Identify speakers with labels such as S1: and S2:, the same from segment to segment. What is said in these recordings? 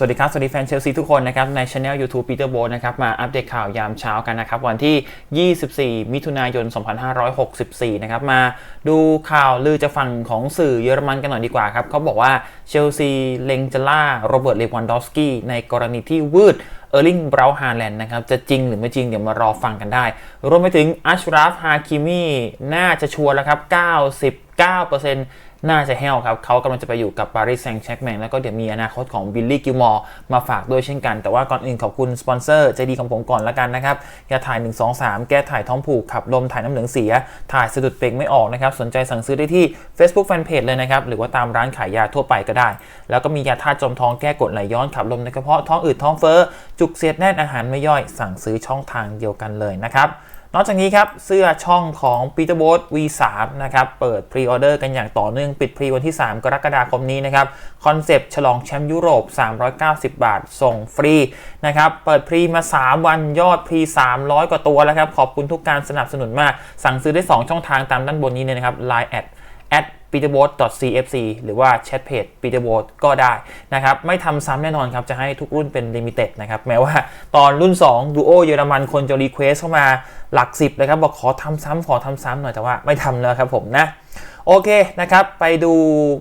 S1: สวัสดีครับ สวัสดีแฟนเชลซีทุกคนนะครับ ในช anel YouTube Peter b o นะครับ มาอัปเดตข่าวยามเช้ากันนะครับ วันที่ 24 มิถุนายน 2564 นะครับ มาดูข่าวลือจะฝั่งของสื่อเยอรมันกันหน่อยดีกว่าครับเขาบอกว่าเชลซีเล็งจะล่าโรเบิร์ตเลวันดอฟสกี้ในกรณีที่วืดเออร์ลิงบราวฮาแลนด์นะครับ จะจริงหรือไม่จริง เดี๋ยวมารอฟังกันได้ รวมไปถึงอัชราฟฮาคิมีน่าจะชัวร์แล้วครับ 99% น่าจะแห้วครับเขากำลังจะไปอยู่กับปารีสแซงต์แชร์แมงแล้วก็เดี๋ยวมีอนาคตของบิลลี่กิลมอร์มาฝากด้วยเช่นกัน แต่ว่าก่อนอื่นขอบคุณสปอนเซอร์ใจดีของผมก่อนละกันนะครับยาถ่าย 1 2 3 แก้ถ่ายท้องผูกขับลมถ่ายน้ำเหลืองเสีย ถ่ายสะดุดเปล่งไม่ออกนะครับสนใจสั่งซื้อได้ที่ Facebook Fanpage เลยนะครับหรือว่าตามร้านขายยาทั่วไปก็ได้ แล้วก็มียาธาตุจมท้องแก้กดไหลย้อนขับลมในกระเพาะท้องอืดท้องเฟ้อจุกเสียดแน่นอาหารไม่ย่อยสั่งซื้อช่องทางเดียวกันเลยนะครับ นอกจากนี้ครับเสื้อช่องของ Peter b o t V3 นะครับเปิดพรีออเดอร์กันอย่างต่อเนื่องปิดพรีวันที่ 3 กรกฎาคมนี้นะครับคอนเซปต์ฉลองแชมป์ยุโรป 390 บาท ส่งฟรีนะครับเปิดพรีมา 3 วันยอดพรี 300 กว่าตัวแล้วครับ ขอบคุณทุกการสนับสนุนมาก สั่งซื้อได้ 2 ช่องทางตามด้านบนนี้เลยนะครับ Line at peterboat.cfc หรือว่าแชทเพจ peterboat ก็ได้นะครับ ไม่ทำซ้ำแน่นอนครับ จะให้ทุกรุ่นเป็น limited นะครับ แม้ว่าตอนรุ่น2 Duo เยอรมันคนจะรีเควสเข้ามาหลัก 10 เลยครับ บอกขอทำซ้ำขอทำซ้ำหน่อยแต่ว่าไม่ทำแล้วครับผมนะ โอเคนะครับ ไปดู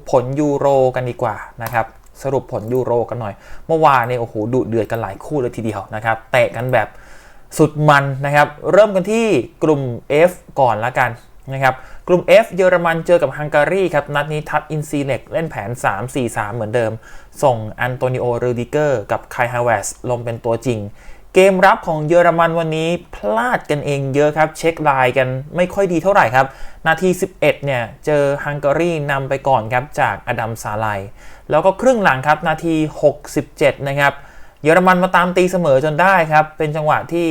S1: ผลยูโรกันดีกว่านะครับสรุปผลยูโรกันหน่อย เมื่อวานเนี่ยโอ้โหดุเดือดกันหลายคู่เลยทีเดียวนะครับเตะกันแบบสุดมันนะครับ เริ่มกันที่กลุ่ม F ก่อนละกัน นะครับกลุ่ม F เยอรมันเจอกับฮังการีครับนัดนี้ทัดอินซีเล็กเล่นแผน 3-4-3 เหมือนเดิม ส่งอันโตนิโอเรดิเกอร์กับไคฮาวเวสลงเป็นตัวจริง เกมรับของเยอรมันวันนี้พลาดกันเองเยอะครับเช็คไลน์กันไม่ค่อยดีเท่าไหร่ครับ นาที 11เนี่ยเจอฮังการีนำไปก่อนครับจากอดัมซาไลแล้วก็ครึ่งหลังครับนาที 67 นะครับเยอรมันมาตามตีเสมอจนได้ครับ เป็นจังหวะที่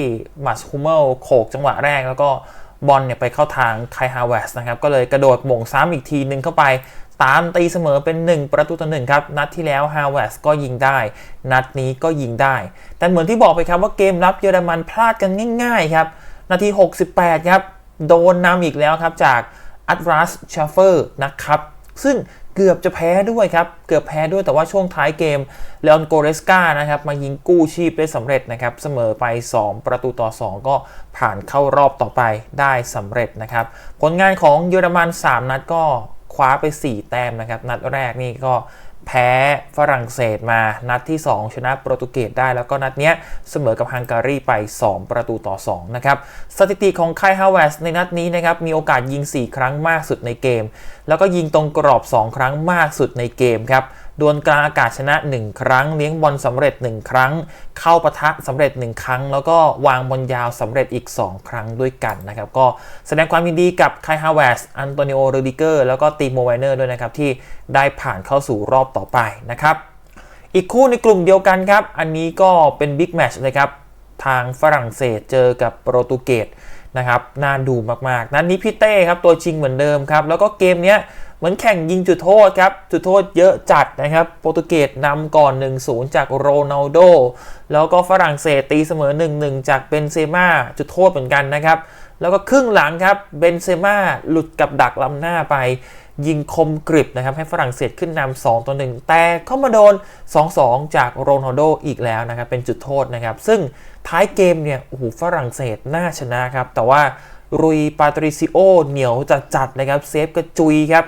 S1: มัสคูเมลโขกจังหวะแรกแล้วก็ บอลเนี่ยไปเข้าทางไคฮาวเวสนะครับก็เลยกระโดดหม่งซ้ำอีกทีนึงเข้าไปตามตีเสมอเป็น 1 ประตูต่อหนึ่งครับ นัดที่แล้วฮาวเวสก็ยิงได้ นัดนี้ก็ยิงได้ แต่เหมือนที่บอกไปครับว่าเกมรับเยอรมันพลาดกันง่ายๆครับ นาที 68 ครับ โดนนำอีกแล้วครับจากอัตรัสชาเฟอร์นะครับ ซึ่ง เกือบจะแพ้ด้วยครับ เกือบแพ้ด้วยแต่ว่าช่วงท้ายเกมเลออนโกเรสกานะครับมายิงกู้ชีพได้สำเร็จนะครับ เสมอไป 2 ประตูต่อ 2 ก็ผ่านเข้ารอบต่อไปได้สำเร็จนะครับ ผลงานของเยอรมัน 3 นัดก็คว้าไป 4 แต้มนะครับ นัดแรกนี่ก็ แพ้ฝรั่งเศสมานัดที่ 2 ชนะโปรตุเกสได้ แล้วก็นัดเนี้ยเสมอกับฮังการีไป 2 ประตูต่อ 2 นะครับ สถิติของไคฮาวเวสในนัดนี้นะครับ มีโอกาสยิง 4 ครั้งมากสุดในเกม แล้วก็ยิงตรงกรอบ 2 ครั้งมากสุดในเกมครับ ดวลกลางอากาศชนะ 1 ครั้ง เลี้ยงบอลสำเร็จ 1 ครั้ง เข้าปะทะสำเร็จ 1 ครั้ง แล้วก็วางบอลยาวสำเร็จอีก 2 ครั้งด้วยกันนะครับ ก็แสดงความยินดีกับไคฮาวเวสอันโตนิโอโรดิเกอร์แล้วก็ตีโมไวเนอร์ด้วยนะครับ ที่ได้ผ่านเข้าสู่รอบต่อไปนะครับ อีกคู่ในกลุ่มเดียวกันครับ อันนี้ก็เป็นบิ๊กแมตช์เลยครับ ทางฝรั่งเศสเจอกับโปรตุเกสนะครับน่าดูมากๆ นั้นนี้พี่เต้ครับตัวจริงเหมือนเดิมครับแล้วก็เกมเนี้ย เหมือนแข่งยิงจุดโทษครับ จุดโทษเยอะจัดนะครับ โปรตุเกสนำก่อน 1-0 จากโรนัลโด แล้วก็ฝรั่งเศสตีเสมอ 1-1 จากเบนเซม่าจุดโทษเหมือนกันนะครับ แล้วก็ครึ่งหลังครับ เบนเซม่าหลุดกับดักล้ำหน้าไป ยิงคมกริบนะครับ ให้ฝรั่งเศสขึ้นนำ2ต่อ1แต่เข้ามาโดน 2-2 จากโรนัลโดอีกแล้วนะครับ เป็นจุดโทษนะครับ ซึ่งท้ายเกมเนี่ยโอ้โหฝรั่งเศสน่าชนะครับ แต่ว่ารุยปาตริซิโอเหนียวจัดๆนะครับ เซฟกระจุยครับ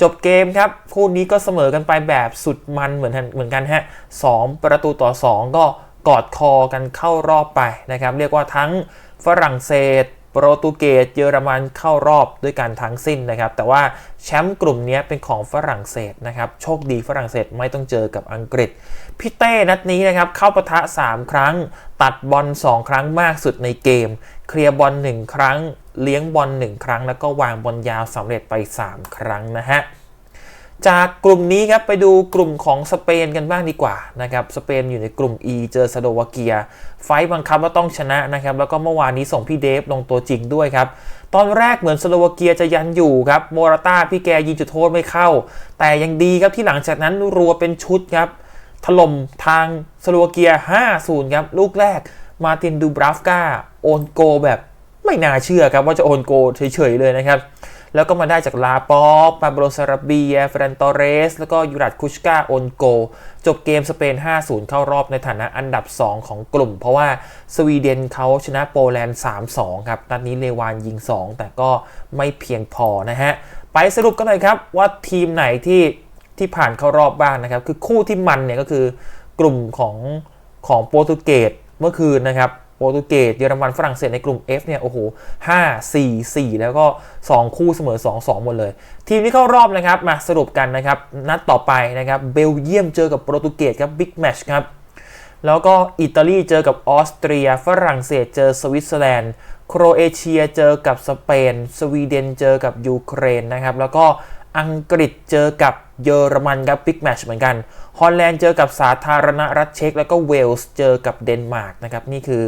S1: จบเกมครับ คู่นี้ก็เสมอกันไปแบบสุดมันเหมือนกันเหมือนกันฮะ2ประตูต่อ 2 ก็กอดคอกันเข้ารอบไปนะครับ เรียกว่าทั้งฝรั่งเศสโปรตุเกสเยอรมันเข้ารอบด้วยกันทั้งสิ้นนะครับ แต่ว่าแชมป์กลุ่มนี้เป็นของฝรั่งเศสนะครับ โชคดีฝรั่งเศสไม่ต้องเจอกับอังกฤษ พี่เต้นัดนี้นะครับ เข้าปะทะ 3 ครั้ง ตัดบอล2ครั้งมากสุดในเกม เคลียร์บอล1ครั้ง เลี้ยงบอล1ครั้ง แล้วก็วางบอลยาวสำเร็จไป 3 ครั้งนะฮะจากกลุ่มนี้ครับไปดูกลุ่มของสเปนกันบ้างดีกว่านะครับสเปนอยู่ในกลุ่ม E เจอสโลวาเกีย ไฟบังคับว่าต้องชนะนะครับแล้วก็เมื่อวานนี้ส่งพี่เดฟลงตัวจริงด้วยครับ ตอนแรกเหมือนสโลวาเกียจะยันอยู่ครับโมราต้าพี่แกยิงจุดโทษไม่เข้า แต่ยังดีครับที่หลังจากนั้นรัวเป็นชุดครับถล่มทางสโลวาเกีย 5-0 ครับ ลูกแรกมาตินดูบราฟกาโอนโกแบบ ไม่น่าเชื่อครับว่าจะโอนโกเฉยๆเลยนะครับ แล้วก็มาได้จากลาปอกปาโบลซาราเบียเฟรนตอเรส แล้วก็ยูรัตคุชกาโอนโก จบเกมสเปน 5-0 เข้ารอบในฐานะอันดับ 2 ของกลุ่ม เพราะว่าสวีเดนเขาชนะโปแลนด์ 3-2 ครับนัดนี้เลวานยิง 2 แต่ก็ไม่เพียงพอนะฮะ ไปสรุปกันหน่อยครับว่าทีมไหนที่ที่ผ่านเข้ารอบบ้างนะครับ คือคู่ที่มันเนี่ยก็คือกลุ่มของของโปรตุเกสเมื่อคืนนะครับ โปรตุเกสเยอรมันฝรั่งเศสในกลุ่ม F เนี่ยโอ้โห5 4 4แล้วก็ 2 คู่เสมอ 2 2 หมดเลย ทีมที่เข้ารอบนะครับมาสรุปกันนะครับ นัดต่อไปนะครับเบลเยียมเจอกับโปรตุเกสครับบิ๊กแมชครับแล้วก็อิตาลีเจอกับออสเตรีย ฝรั่งเศสเจอสวิตเซอร์แลนด์ โครเอเชียเจอกับสเปน สวีเดนเจอกับยูเครนนะครับ แล้วก็อังกฤษเจอกับ เยอรมันครับบิ๊กแมชเหมือนกันฮอลแลนด์เจอกับสาธารณรัฐเช็กแล้วก็เวลส์เจอกับเดนมาร์กนะครับนี่คือ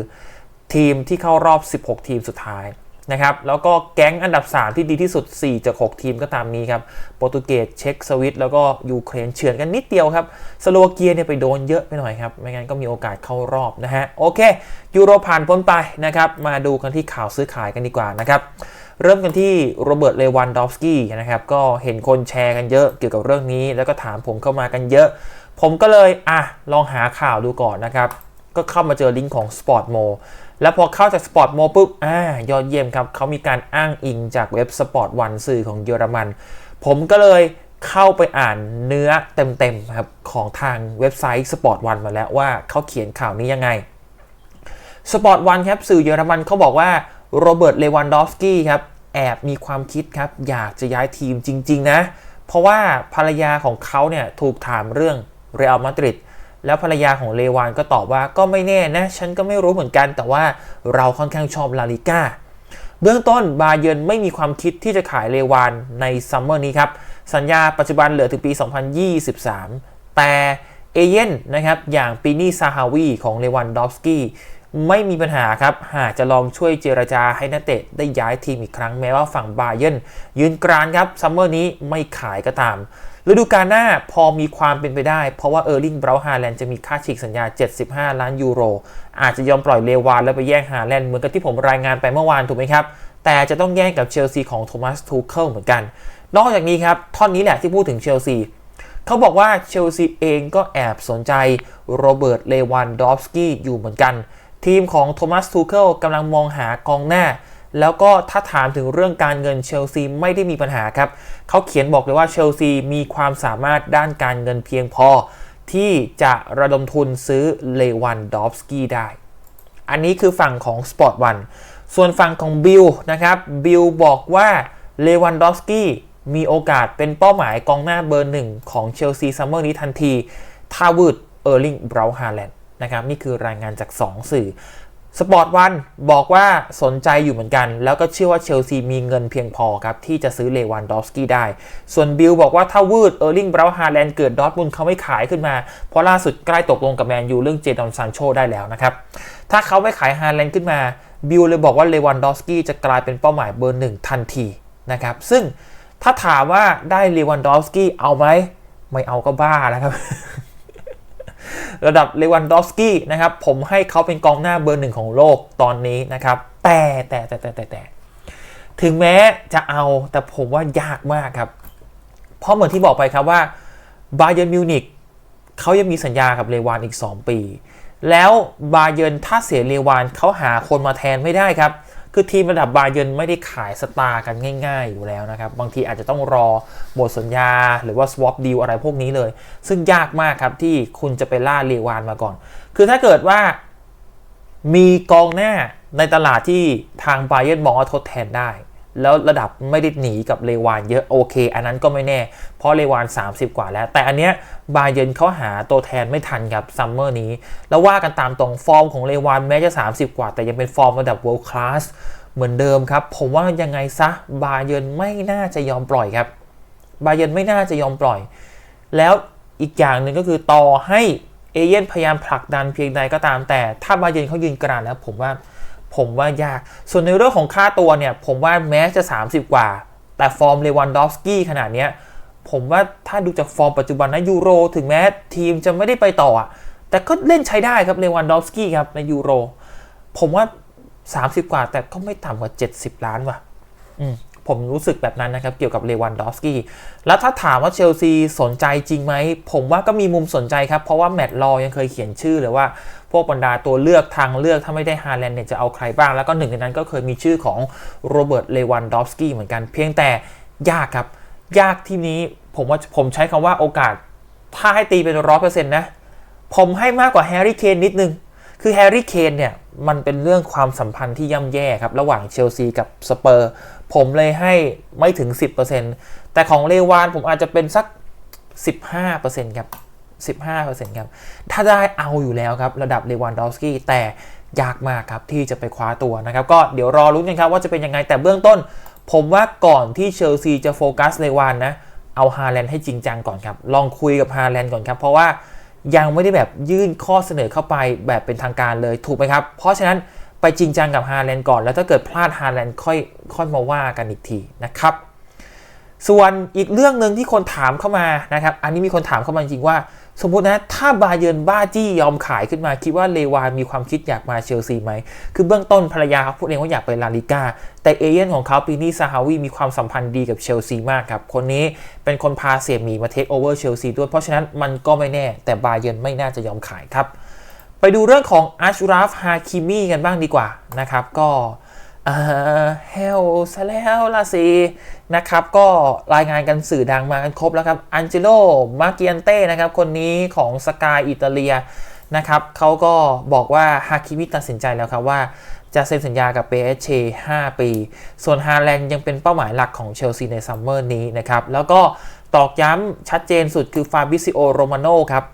S1: ทีมที่เข้ารอบ 16 ทีมสุดท้ายนะครับแล้วก็แก๊งอันดับ 3 ที่ดีที่สุด 4 จาก 6 ทีมก็ตามนี้ครับโปรตุเกสเช็กสวิตแล้วก็ยูเครนเฉือนกันนิดเดียวครับสโลวาเกียเนี่ยไปโดนเยอะไปหน่อยครับ ไม่งั้นก็มีโอกาสเข้ารอบนะฮะโอเค ยูโรผ่านพ้นไปนะครับมาดูกันที่ข่าวซื้อขายกันดีกว่านะครับ เริ่มกันที่โรเบิร์ต เลวันดอฟสกี้นะครับ ก็เห็นคนแชร์กันเยอะเกี่ยวกับเรื่องนี้ แล้วก็ถามผมเข้ามากันเยอะ ผมก็เลยอะลองหาข่าวดูก่อนนะครับ ก็เข้ามาเจอลิงก์ของ Sport Mo แล้วพอเข้าจาก Sport Mo ปุ๊บอ่ายอดเยี่ยมครับ เขามีการอ้างอิงจากเว็บ Sport One สื่อของเยอรมัน ผมก็เลยเข้าไปอ่านเนื้อเต็มๆครับของทางเว็บไซต์ Sport One มาแล้วว่าเขาเขียนข่าวนี้ยังไงสปอร์ตวันครับสื่อเยอรมันเขาบอกว่า โรเบิร์ต เลวันดอฟสกี้ครับ แอบมีความคิดครับ อยากจะย้ายทีมจริง ๆ นะ เพราะว่าภรรยาของเขาเนี่ยถูกถามเรื่องเรอัลมาดริดแล้วภรรยาของเลวานก็ตอบว่าก็ไม่แน่นะ ฉันก็ไม่รู้เหมือนกัน แต่ว่าเราค่อนข้างชอบลาลิก้าเบื้องต้นบาเยนไม่มีความคิดที่จะขายเลวานในซัมเมอร์นี้ครับ สัญญาปัจจุบันเหลือถึงปี 2023 แต่เอเย่นนะครับอย่างปีนี่ซาฮาวีของเลวันดอฟสกี้ ไม่มีปัญหาครับ หากจะลองช่วยเจรจาให้นักเตะได้ย้ายทีมอีกครั้งแม้ว่าฝั่งบาเยิร์นยืนกรานครับซัมเมอร์นี้ไม่ขายก็ตามฤดูกาลหน้าพอมีความเป็นไปได้ เพราะว่าเออร์ลิงเบราฮาแลนด์จะมีค่าฉีกสัญญา 75 ล้านยูโร อาจจะยอมปล่อยเลวานแล้วไปแย่งฮาแลนด์เหมือนกับที่ผมรายงานไปเมื่อวานถูกไหมครับ แต่จะต้องแย่งกับเชลซีของโทมัสทูเคิลเหมือนกัน นอกจากนี้ครับ ท่อนนี้แหละที่พูดถึงเชลซีเขาบอกว่าเชลซีเองก็แอบสนใจโรเบิร์ตเลวันดอฟสกี้อยู่เหมือนกัน ทีมของโทมัสทูเคิลกำลังมองหากองหน้า แล้วก็ถ้าถามถึงเรื่องการเงินเชลซีไม่ได้มีปัญหาครับ เขาเขียนบอกเลยว่าเชลซีมีความสามารถด้านการเงินเพียงพอ ที่จะระดมทุนซื้อเลวันดอฟสกี้ได้ อันนี้คือฝั่งของ Sport One ส่วนฝั่งของบิลนะครับบิลบอกว่าเลวันดอฟสกี้มีโอกาสเป็นเป้าหมายกองหน้าเบอร์หนึ่งของเชลซีซัมเมอร์นี้ทันทีถ้าวืดเออร์ลิงเบราฮาแลนด นะครับนี่คือรายงานจาก 2 สื่อสปอร์ตวันบอกว่าสนใจอยู่เหมือนกัน แล้วก็เชื่อว่าเชลซีมีเงินเพียงพอครับ ที่จะซื้อเลวันดอฟสกี้ได้ ส่วนบิลบอกว่าถ้าวืดเออร์ลิงเบราฮาแลนด์เกิดดอร์ทมุนเขาไม่ขายขึ้นมา เพราะล่าสุดใกล้ตกลงกับแมนยูเรื่องเจดอนซานโชได้แล้วนะครับ ถ้าเขาไม่ขายฮาแลนด์ขึ้นมา บิลเลยบอกว่าเลวันดอฟสกี้จะกลายเป็นเป้าหมายเบอร์หนึ่งทันทีนะครับซึ่งถ้าถามว่าได้เลวันดอฟสกี้เอาไหมไม่เอาก็บ้าแล้วครับ ระดับเลวันดอฟสกี้นะครับผมให้เขาเป็นกองหน้าเบอร์หนึ่งของโลกตอนนี้นะครับแต่แต่แต่แต่แต่แต่ถึงแม้จะเอาแต่ผมว่ายากมากครับ เพราะเหมือนที่บอกไปครับว่าบาเย r n m มิวนิกเขายังมีสัญญากับเลวานอีก 2 ปี แล้วบาเยิร์นถ้าเสียเลวานเขาหาคนมาแทนไม่ได้ครับ คือทีมระดับบาเยนไม่ได้ขายสตาร์กันง่าย ๆ อยู่แล้วนะครับ บางทีอาจจะต้องรอหมดสัญญา หรือว่า swap deal อะไรพวกนี้เลย ซึ่งยากมากครับที่คุณจะไปล่าเลวานมาก่อน คือถ้าเกิดว่ามีกองหน้าในตลาดที่ทางบาเยนมองว่าทดแทนได้ แล้วระดับไม่ได้หนีกับเลวานเยอะโอเค อันนั้นก็ไม่แน่ เพราะเลวาน 30 กว่าแล้ว แต่อันเนี้ยบาเยนเขาหาตัวแทนไม่ทันครับซัมเมอร์นี้ แล้วว่ากันตามตรงฟอร์มของเลวานแม้จะ 30 กว่า แต่ยังเป็นฟอร์มระดับ world class เหมือนเดิมครับ ผมว่ายังไงซะบาเยนไม่น่าจะยอมปล่อยครับบาเยนไม่น่าจะยอมปล่อย แล้วอีกอย่างหนึ่งก็คือต่อให้เอเย่นพยายามผลักดันเพียงใดก็ตามแต่ ถ้าบาเยนเขายืนกรานแล้วผมว่า ผมว่ายาก ส่วนในเรื่องของค่าตัวเนี่ย ผมว่าแม้จะ 30 กว่า แต่ฟอร์มเลวันดอฟสกี้ขนาดเนี้ยผมว่าถ้าดูจากฟอร์มปัจจุบันนะยูโร ถึงแม้ทีมจะไม่ได้ไปต่ออะแต่ก็เล่นใช้ได้ครับเลวันดอฟสกี้ครับในยูโร ผมว่า 30 กว่า แต่ก็ไม่ต่ำกว่า 70 ล้านว่ะอืมผมรู้สึกแบบนั้นนะครับ เกี่ยวกับเลวันดอฟสกี้ แล้วถ้าถามว่าเชลซีสนใจจริงไหม ผมว่าก็มีมุมสนใจครับ เพราะว่าแมตต์ลอยังเคยเขียนชื่อเลยว่า วกบรรดาตัวเลือกทางเลือกถ้าไม่ได้ฮาแลนด์เนี่ยจะเอาใครบ้าง แล้วก็หนึ่งในนั้นก็เคยมีชื่อของโรเบิร์ตเลวันดอฟสกี้เหมือนกัน เพียงแต่ยากครับ ยากที่นี้ผมว่าผมใช้คำว่าโอกาส ถ้าให้ตีเป็นร้อยเปอร์เซ็นต์นะ ผมให้มากกว่าแฮร์รี่เคนนิดนึง คือแฮร์รี่เคนเนี่ยมันเป็นเรื่องความสัมพันธ์ที่ย่ำแย่ครับ ระหว่างเชลซีกับสเปอร์ ผมเลยให้ไม่ถึง 10%แต่ของเลวานผมอาจจะเป็นสัก 15%ครับ 15%ครับ ถ้าได้เอาอยู่แล้วครับ ระดับเลวานดอฟสกี้แต่ยากมากครับ ที่จะไปคว้าตัวนะครับ ก็เดี๋ยวรอรุ้นกันครับว่าจะเป็นยังไงแต่เบื้องต้น ผมว่าก่อนที่เชลซีจะโฟกัสเลวานนะ เอาฮาแลนด์ให้จริงจังก่อนครับ ลองคุยกับฮาแลนด์ก่อนครับ เพราะว่ายังไม่ได้แบบยื่นข้อเสนอเข้าไปแบบเป็นทางการเลยถูกไหมครับ เพราะฉะนั้นไปจริงจังกับฮาแลนด์ก่อน แล้วถ้าเกิดพลาดฮาแลนด์ค่อยค่อยมาว่ากันอีกทีนะครับส่วนอีกเรื่องหนึ่งที่คนถามเข้ามานะครับ อันนี้มีคนถามเข้ามาจริงว่า สมมตินะ ถ้าบาเยิร์นบ้าจี้ยอมขายขึ้นมา คิดว่าเลวานมีความคิดอยากมาเชลซีไหม คือเบื้องต้นภรรยาเขาพูดเองว่าอยากไปลาลิก้า แต่เอเย่นของเขาปีนี้ซาฮาวีมีความสัมพันธ์ดีกับเชลซีมากครับ คนนี้เป็นคนพาเสียหมีมาเทคโอเวอร์เชลซีด้วย เพราะฉะนั้นมันก็ไม่แน่ แต่บาเยิร์นไม่น่าจะยอมขายครับ ไปดูเรื่องของอัชราฟฮาคิมีกันบ้างดีกว่านะครับ ก็ เฮลซะแล้วล่ะสินะครับ ก็รายงานกันสื่อดังมากันครบแล้วครับอันเจโลมาเกียนเต้นะครับ คนนี้ของสกายอิตาเลียนะครับเขาก็บอกว่าฮาคิมิตัดสินใจแล้วครับว่าจะเซ็นสัญญากับเปเช5ปี ส่วนฮาแลนด์ยังเป็นเป้าหมายหลักของเชลซีในซัมเมอร์นี้นะครับ แล้วก็ตอกย้ำชัดเจนสุดคือฟาบิซิโอโรมาโนครับ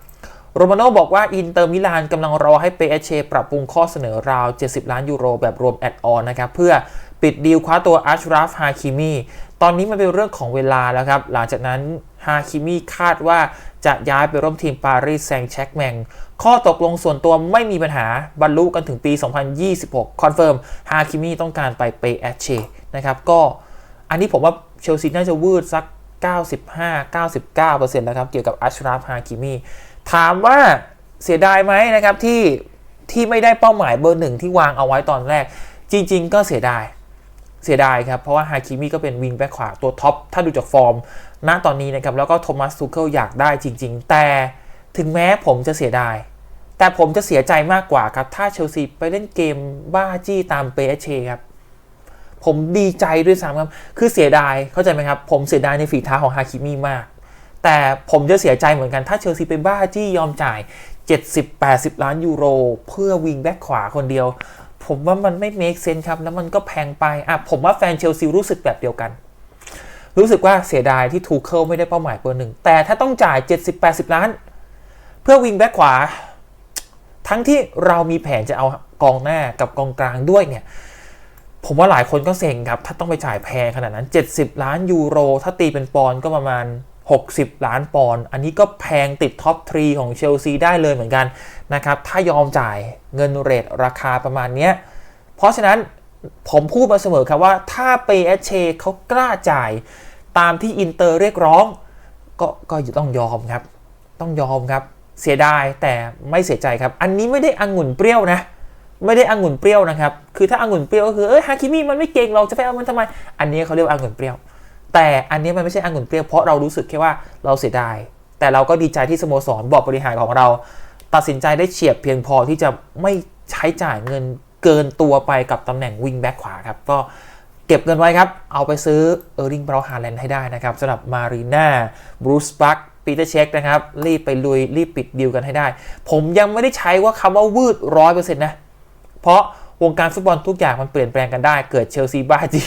S1: โรมาโน่บอกว่าอินเตอร์มิลานกำลังรอให้เปเอเชปรับปรุงข้อเสนอราว 70 ล้านยูโรแบบรวมแอดออนนะครับ เพื่อปิดดีลคว้าตัวอัชราฟฮาคิมีตอนนี้มันเป็นเรื่องของเวลาแล้วครับ หลังจากนั้นฮาคิมีคาดว่าจะย้ายไปร่วมทีมปารีสแซงต์แชร์กแมงข้อตกลงส่วนตัวไม่มีปัญหาบรรลุกันถึงปี 2026 คอนเฟิร์มฮาคิมีต้องการไปเปเอเชนะครับ ก็อันนี้ผมว่าเชลซีน่าจะวืดสัก 95-99%แล้วครับ เกี่ยวกับอัชราฟฮาคิมี ถามว่าเสียดายไหมนะครับที่ที่ไม่ได้เป้าหมายเบอร์หนึ่งที่วางเอาไว้ตอนแรก จริง ๆ ก็เสียดายเสียดายครับ เพราะว่าฮาคิมิก็เป็นวิงแบ็คขวาตัวท็อป ถ้าดูจากฟอร์ม ณตอนนี้นะครับ แล้วก็โทมัสซูเคิลอยากได้จริง ๆ แต่ถึงแม้ผมจะเสียดาย แต่ผมจะเสียใจมากกว่าครับ ถ้าเชลซีไปเล่นเกมบ้าจี้ตามเปเชครับ ผมดีใจด้วยซ้ำครับ คือเสียดายเข้าใจไหมครับ ผมเสียดายในฝีเท้าของฮาคิมิมาก แต่ผมจะเสียใจเหมือนกันถ้าเชลซีไปบ้าจี้ยอมจ่าย 70-80 ล้านยูโร เพื่อวิงแบ็คขวาคนเดียว ผมว่ามันไม่ make sense ครับ แล้วมันก็แพงไปอะผมว่าแฟนเชลซีรู้สึกแบบเดียวกัน รู้สึกว่าเสียดายที่ทูเคิลไม่ได้เป้าหมายเบอร์หนึ่ง แต่ถ้าต้องจ่าย 70-80 ล้าน เพื่อวิงแบ็คขวา ทั้งที่เรามีแผนจะเอากองหน้ากับกองกลางด้วยเนี่ยผมว่าหลายคนก็เซ็งครับ ถ้าต้องไปจ่ายแพงขนาดนั้น 70 ล้านยูโร ถ้าตีเป็นปอนด์ก็ประมาณ 60 ล้านปอนด์ อันนี้ก็แพงติดท็อป 3 ของเชลซีได้เลยเหมือนกันนะครับ ถ้ายอมจ่ายเงินเรทราคาประมาณนี้ เพราะฉะนั้นผมพูดมาเสมอครับว่าถ้าเปเอเชเขากล้าจ่ายตามที่อินเตอร์เรียกร้อง ก็ก็ต้องยอมครับ ต้องยอมครับ เสียดายแต่ไม่เสียใจครับ อันนี้ไม่ได้องุ่นเปรี้ยวนะ ไม่ได้องุ่นเปรี้ยวนะครับ คือถ้าองุ่นเปรี้ยวก็คือเอ้ยฮาคิมิมันไม่เก่งเราจะไปเอามันทำไม อันนี้เขาเรียกว่าองุ่นเปรี้ยว แต่อันนี้มันไม่ใช่องุ่นเปรี้ยวเพราะเรารู้สึกแค่ว่าเราเสียดาย แต่เราก็ดีใจที่สโมสรบอร์ดบริหารของเรา ตัดสินใจได้เฉียบเพียงพอที่จะไม่ใช้จ่ายเงินเกินตัวไปกับตำแหน่งวิงแบ็คขวาครับ ก็เก็บเงินไว้ครับ เอาไปซื้อเออร์ลิงบราฮาแลนด์ให้ได้นะครับสำหรับมารีน่าบรูซบัคปีเตอร์เช็คนะครับ รีบไปลุย รีบปิดดีลกันให้ได้ ผมยังไม่ได้ใช้ว่าคำว่าวืดร้อยเปอร์เซ็นต์นะ เพราะ วงการฟุตบอลทุกอย่างมันเปลี่ยนแปลงกันได้ เกิดเชลซีบ้าจี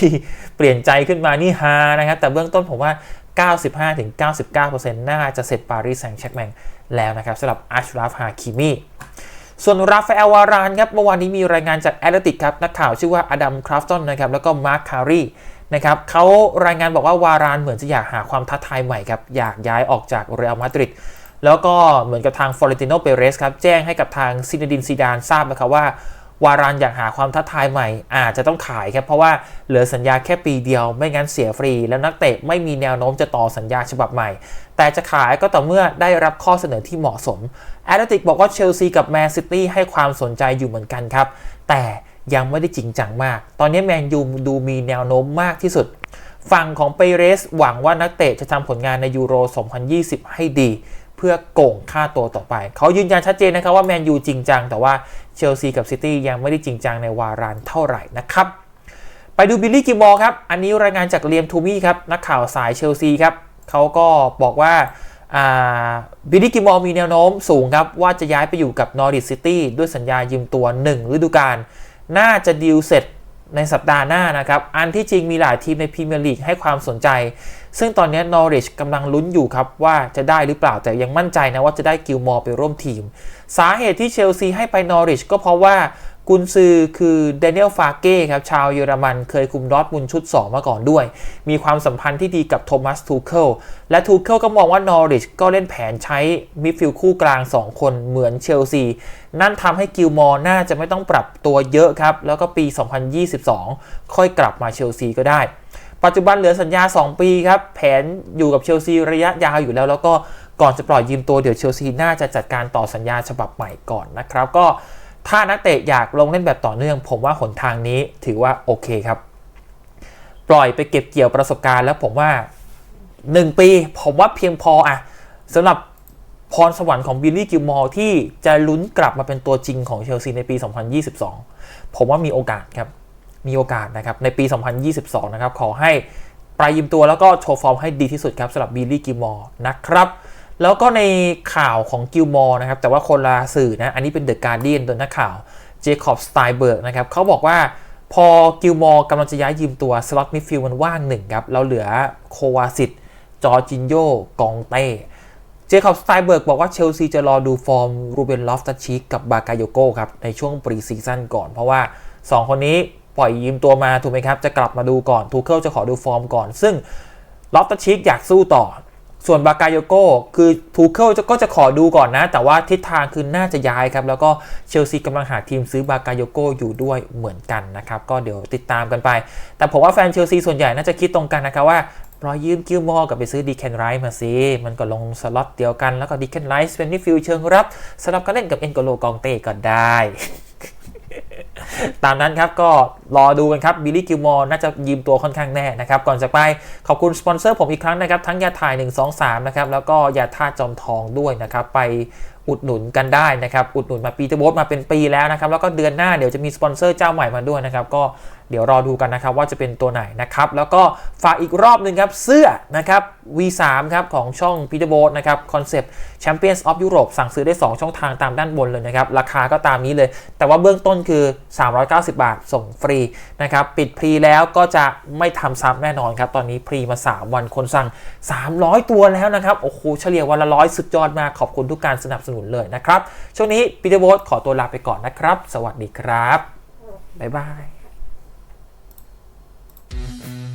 S1: เปลี่ยนใจขึ้นมานี่ฮานะครับ แต่เบื้องต้นผมว่า 95-99%น่าจะเสร็จปารีสแซงต์แชร์แมงแล้วนะครับสำหรับอัชราฟฮาคิมีส่วนราฟาเอลวารานครับเมื่อวานนี้มีรายงานจากแอตเลติกครับนักข่าวชื่อว่าอดัมคราฟตันนะครับแล้วก็มาร์คคารีนะครับเขารายงานบอกว่าวารานเหมือนจะอยากหาความท้าทายใหม่ครับอยากย้ายออกจากเรอัลมาดริดแล้วก็เหมือนกับทางฟลอเรนติโนเปเรสครับแจ้งให้กับทางซินดินซีดานทราบนะครับว่า วารานอยากหาความท้าทายใหม่ อาจจะต้องขายครับเพราะว่าเหลือสัญญาแค่ปีเดียว ไม่งั้นเสียฟรี แล้วนักเตะไม่มีแนวโน้มจะต่อสัญญาฉบับใหม่ แต่จะขายก็ต่อเมื่อได้รับข้อเสนอที่เหมาะสมแอตเลติกบอกว่าเชลซีกับแมนซิตี้ให้ความสนใจอยู่เหมือนกันครับ แต่ยังไม่ได้จริงจังมาก ตอนนี้แมนยูดูมีแนวโน้มมากที่สุด ฝั่งของเปเรสหวังว่านักเตะจะทำผลงานในยูโร 2020 ให้ดี เพื่อโก่งค่าตัวต่อไป เขายืนยันชัดเจนนะครับว่าแมนยูจริงจัง แต่ว่าเชลซีกับซิตี้ยังไม่ได้จริงจังในวารานเท่าไหร่นะครับไปดูบิลลี่กิมมอร์ครับ อันนี้รายงานจากเลียมทูมี่ครับ นักข่าวสายเชลซีครับ เขาก็บอกว่าบิลลี่กิมมอร์มีแนวโน้มสูงครับ ว่าจะย้ายไปอยู่กับนอริ s ซิตี้ด้วยสัญญายืมตัว 1 ฤดูกาล น่าจะดีลเสร็จในสัปดาห์หน้านะครับ อันที่จริงมีหลายทีมในพรีเมียร์ลีกให้ความสนใจ ซึ่งตอนนี้นอริชกำลังลุ้นอยู่ครับว่าจะได้หรือเปล่าแต่ยังมั่นใจนะว่าจะได้กิลมอร์ไปร่วมทีม สาเหตุที่เชลซีให้ไปนอริชก็เพราะว่ากุนซือคือเดนิเอลฟาเก้ครับชาวเยอรมันเคยคุมดอทมุนชุด 2 มาก่อนด้วย มีความสัมพันธ์ที่ดีกับโทมัสทูเคิลและทูเคิลก็มองว่านอริชก็เล่นแผนใช้มิดฟิลด์คู่กลาง 2 คนเหมือนเชลซี นั่นทำให้กิลมอร์น่าจะไม่ต้องปรับตัวเยอะครับ แล้วก็ปี 2022 ค่อยกลับมาเชลซีก็ได้ ปัจจุบันเหลือสัญญา 2 ปีครับ แผนอยู่กับเชลซีระยะยาวอยู่แล้ว แล้วก็ก่อนจะปล่อยยืมตัวเดี๋ยวเชลซีน่าจะจัดการต่อสัญญาฉบับใหม่ก่อนนะครับ ก็ถ้านักเตะอยากลงเล่นแบบต่อเนื่อง ผมว่าหนทางนี้ถือว่าโอเคครับ ปล่อยไปเก็บเกี่ยวประสบการณ์ แล้วผมว่า 1 ปี ผมว่าเพียงพออะสำหรับพรสวรรค์ของบิลลี่กิลมอร์ที่จะลุ้นกลับมาเป็นตัวจริงของเชลซีในปี 2022 ผมว่ามีโอกาสครับ มีโอกาสนะครับในปี 2022 นะครับขอให้ปลายยิมตัวแล้วก็โชว์ฟอร์มให้ดีที่สุดครับสำหรับบิลลี่กิมอร์นะครับแล้วก็ในข่าวของกิลมอร์นะครับแต่ว่าคนละสื่อนะอันนี้เป็นเดอะการ์เดียนโดยนักข่าวเจคอบสไตเบิร์กนะครับเขาบอกว่าพอกิลมอร์กำลังจะย้ายยืมตัวสล็อตมิดฟิลด์มันว่างหนึ่งครับเราเหลือโควาซิตจอร์จินโยกองเต้เจคอบสไตเบิร์กบอกว่าเชลซีจะรอดูฟอร์มรูเบนลอฟตัชชิกกับบากาโยโกครับในช่วงปรีซีซั่นก่อนเพราะว่า 2 คนนี้ ปล่อยยืมตัวมาถูกไหมครับ จะกลับมาดูก่อนทูเคิลจะขอดูฟอร์มก่อน ซึ่งลอฟตัชชิกอยากสู้ต่อ ส่วนบากาโยโกคือทูเคิลก็จะขอดูก่อนนะ แต่ว่าทิศทางคือน่าจะย้ายครับ แล้วก็เชลซีกำลังหาทีมซื้อบากาโยโกอยู่ด้วยเหมือนกันนะครับ ก็เดี๋ยวติดตามกันไป แต่ผมว่าแฟนเชลซีส่วนใหญ่น่าจะคิดตรงกันนะครับว่าปล่อยยืมกิลมอร์กับไปซื้อดีแคนไรส์มาสิ มันก็ลงสล็อตเดียวกัน แล้วก็ดีแคนไรส์เป็นมิดฟิลด์เชิงรับสลับกันเล่นกับเอ็นโกโลกองเต้ก็ได้ ตามนั้นครับก็รอดูกันครับบิลลี่กิลมอร์น่าจะยืมตัวค่อนข้างแน่นะครับ ก่อนจะไปขอบคุณสปอนเซอร์ผมอีกครั้งนะครับ ทั้งยาถ่าย 1 2 3 นะครับ แล้วก็ยาท่าจอมทองด้วยนะครับ ไปอุดหนุนกันได้นะครับ อุดหนุนมาปีเตอร์โบสมาเป็นปีแล้วนะครับ แล้วก็เดือนหน้าเดี๋ยวจะมีสปอนเซอร์เจ้าใหม่มาด้วยนะครับ ก็ เดี๋ยวรอดูกันนะครับว่าจะเป็นตัวไหนนะครับ แล้วก็ฝากอีกรอบหนึ่งครับ เสื้อนะครับ V3 ครับของช่องพีเตอร์โบสนะครับคอนเซปต์ Champions of Europe สั่งซื้อได้ 2 ช่องทางตามด้านบนเลยนะครับ ราคาก็ตามนี้เลย แต่ว่าเบื้องต้นคือ 390 บาทส่งฟรีนะครับ ปิดพรีแล้วก็จะไม่ทำซ้ำแน่นอนครับ ตอนนี้พรีมา 3 วันคนสั่ง 300 ตัวแล้วนะครับโอ้โหเฉลี่ยวันละร้อยสุดยอดมากขอบคุณทุกการสนับสนุนเลยนะครับช่วงนี้ปีเตอร์โบสขอตัวลาไปก่อนนะครับ สวัสดีครับบ๊ายบาย Mm-hmm.